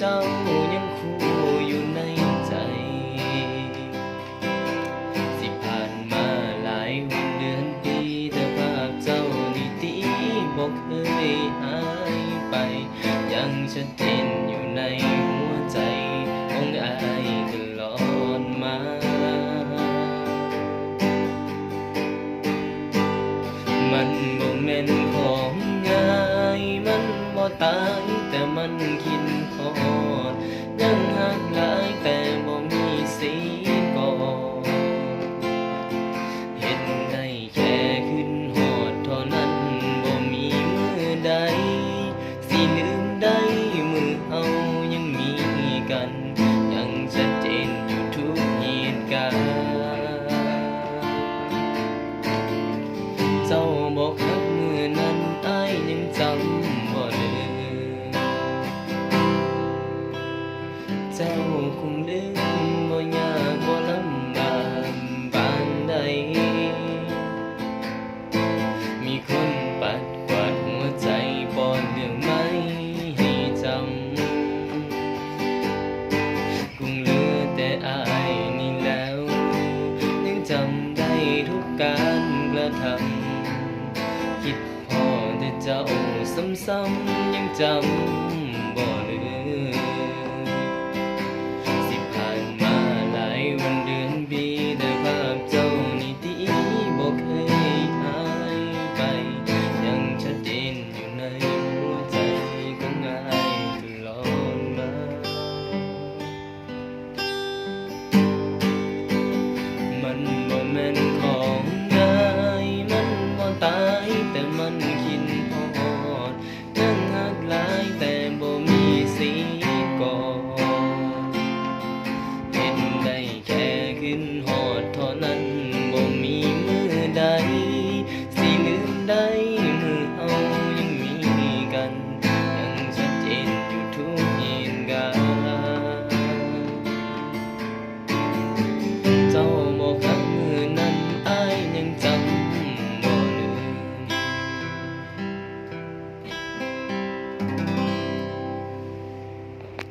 เจ้ายังคู่อยู่ในใจ สิผ่านมาหลายวันเดือนปีแต่ภาพเจ้านี่ตีบอกเคยหายไป ยังชัดเจนอยู่ในหัวใจของอายตลอดมามันบ่แม่นของง่ายมันบ่ตายแต่มันคิด พ เจ้าคงลืมบ่ยากบ่ลำบากปานใด มีคนปัดกวาดหัวใจปอนเรื่องไม่ให้จำคงเหลือแต่อายนี่แล้วยังจำได้ทุกการกระทำคิดพอแต่เจ้าซ้ำๆยังจำ แต่มันกินพอดนั่งหักหลายแต่